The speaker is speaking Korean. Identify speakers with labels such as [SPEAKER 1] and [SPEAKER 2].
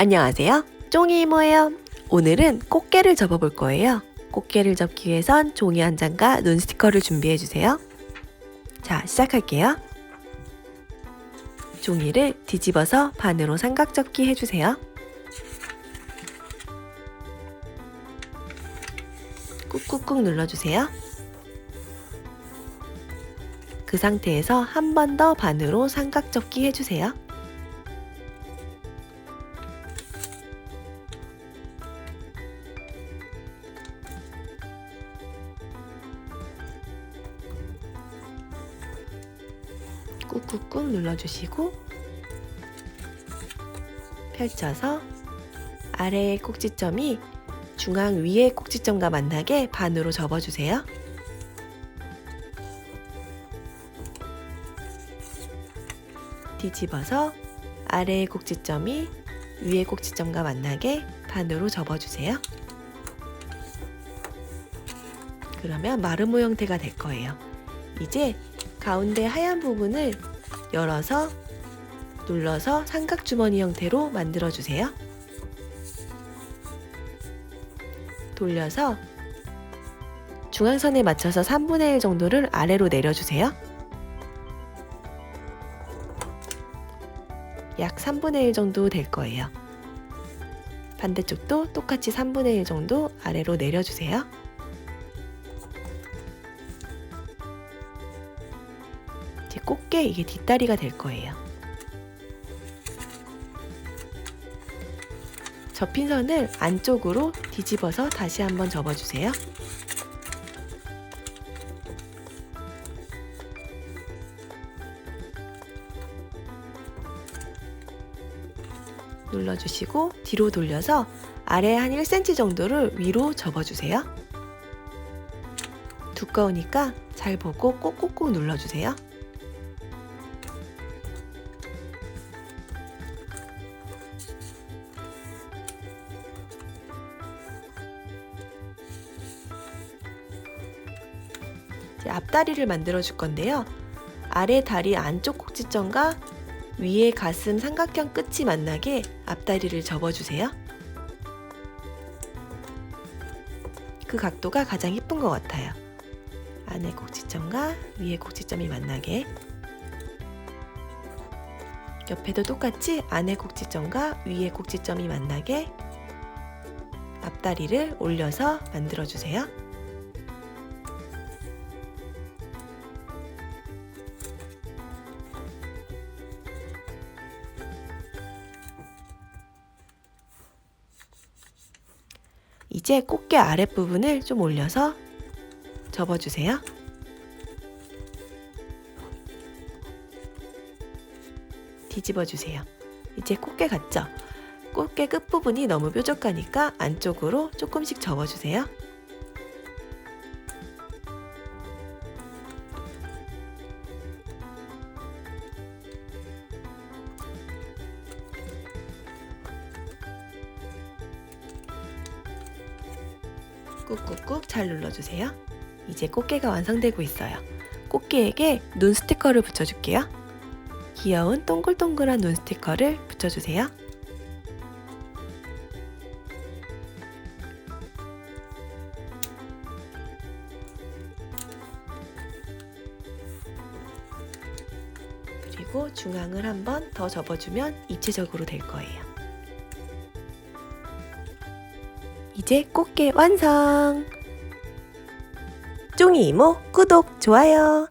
[SPEAKER 1] 안녕하세요. 쫑이 이모예요. 오늘은 꽃게를 접어볼 거예요. 꽃게를 접기 위해선 종이 한 장과 눈 스티커를 준비해 주세요. 자, 시작할게요. 종이를 뒤집어서 반으로 삼각 접기 해주세요. 꾹꾹꾹 눌러주세요. 그 상태에서 한 번 더 반으로 삼각 접기 해주세요. 꾹꾹꾹 눌러주시고 펼쳐서 아래의 꼭지점이 중앙 위의 꼭지점과 만나게 반으로 접어주세요. 뒤집어서 아래의 꼭지점이 위의 꼭지점과 만나게 반으로 접어주세요. 그러면 마르모 형태가 될 거예요. 이제 가운데 하얀 부분을 열어서 눌러서 삼각주머니 형태로 만들어 주세요. 돌려서 중앙선에 맞춰서 3분의 1 정도를 아래로 내려주세요. 약 3분의 1 정도 될 거예요. 반대쪽도 똑같이 3분의 1 정도 아래로 내려주세요. 꽃게 이게 뒷다리가 될 거예요. 접힌 선을 안쪽으로 뒤집어서 다시 한번 접어주세요. 눌러주시고 뒤로 돌려서 아래 한 1cm 정도를 위로 접어주세요. 두꺼우니까 잘 보고 꼭꼭꼭 눌러주세요. 앞다리를 만들어 줄 건데요. 아래 다리 안쪽 꼭지점과 위에 가슴 삼각형 끝이 만나게 앞다리를 접어주세요. 그 각도가 가장 예쁜 것 같아요. 안에 꼭지점과 위에 꼭지점이 만나게. 옆에도 똑같이 안에 꼭지점과 위에 꼭지점이 만나게 앞다리를 올려서 만들어주세요. 이제 꽃게 아랫부분을 좀 올려서 접어주세요. 뒤집어 주세요. 이제 꽃게 같죠? 꽃게 끝부분이 너무 뾰족하니까 안쪽으로 조금씩 접어주세요. 꾹꾹꾹 잘 눌러주세요. 이제 꽃게가 완성되고 있어요. 꽃게에게 눈 스티커를 붙여줄게요. 귀여운 동글동글한 눈 스티커를 붙여주세요. 그리고 중앙을 한번 더 접어주면 입체적으로 될 거예요. 이제 꽃게 완성! 쫑이 이모 구독, 좋아요